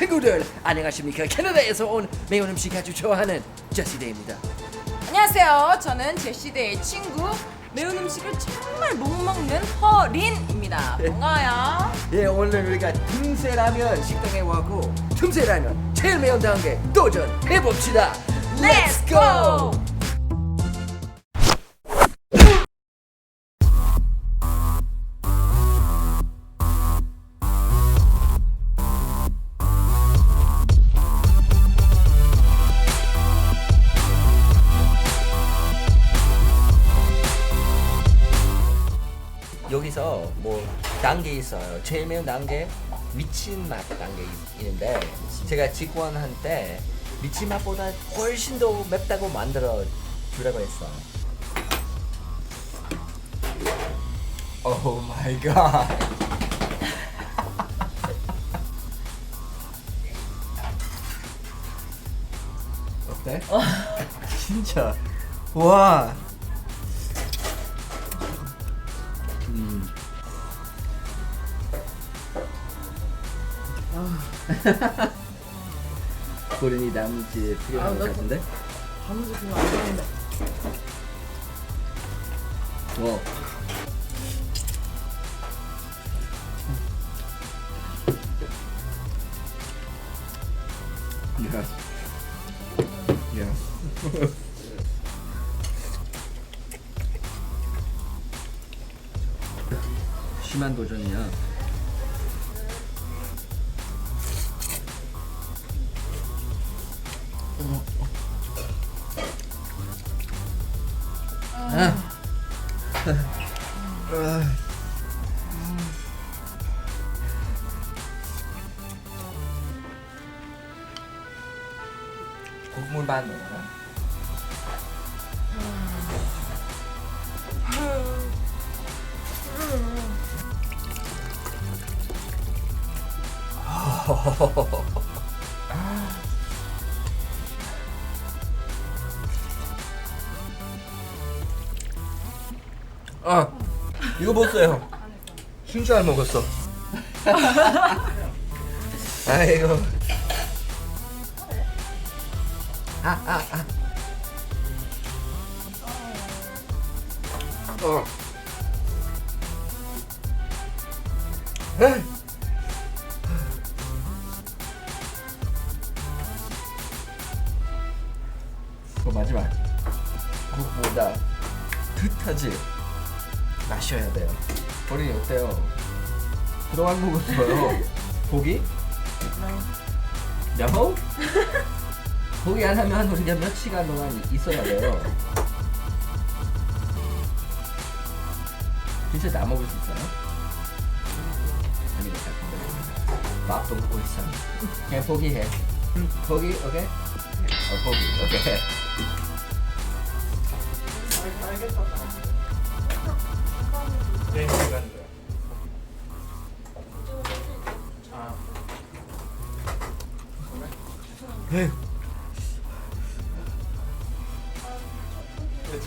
친구들 안녕하십니까 캐나다에서 온 매운 음식 아주 좋아하는 제시데입니다 안녕하세요. 저는 제시대의 친구 매운 음식을 정말 못 먹는 허린입니다. 반가워요. 예 오늘 우리가 틈새라면 식당에 왔고 틈새라면 제일 매운 단계 도전해봅시다 Let's go! 여기서 뭐 단계 있어요. 제일 매운 단계 미친 맛 단계 있는데 제가 직원한 테 미친 맛보다 훨씬 더 맵다고 만들어 주라고 했어 오 마이 갓 어때? 진짜. 와 고른이 남지 필요한 아, 것나 같은데? 아무도 그거 안 되는데. 어. Yes. Yes. 심한 도전이야. อะเออคุกมูลบ้านหนูนะโอ้โห 아 이거 보세요. 진짜 잘 먹었어. 아이고. 아, 아, 아. 어. 에이. 그 마지막 국보다 뜻하지 마셔야 돼요. 버린이 어때요? 그동안 먹었어요. 고기? 야호? 고기 안 하면 우리가 몇 시간 동안 있어야 돼요. 진짜 다 먹을 수 있어요? 같은데. 밥도 먹고 있어. 그냥 포기해. 응, 포기, 오케이? 어, 포기, 오케이. 네, 시간이요. 아, 네,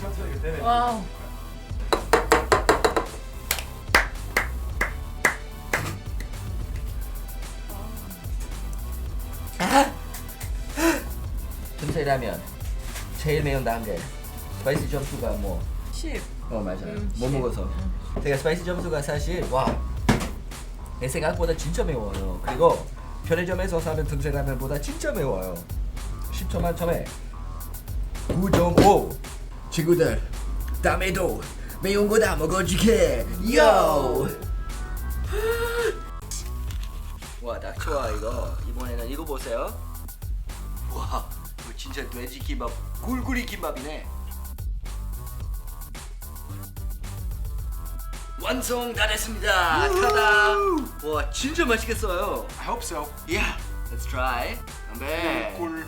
천천히 때려. 와우. 전체라면 제일 매운 단계. 스파이시 점수가 뭐 10. 어 맞아요. 음, 못 십. 먹어서. 제가 스파이시 점수가 사실 와. 내 생각보다 진짜 매워요. 그리고 편의점에서 사는 등새라면보다 진짜 매워요. 10초 만점에 9.5. 친구들, 다음에도 매운 거 다 먹어줄게. 요. 와, 딱 좋아 이거. 이번에는 이거 보세요. 와, 이거 진짜 돼지 김밥, 굴구리 김밥이네. 완성 다 됐습니다. 타다. 와 진짜 맛있겠어요. I hope so. Yeah, let's try. 건배. 꿀.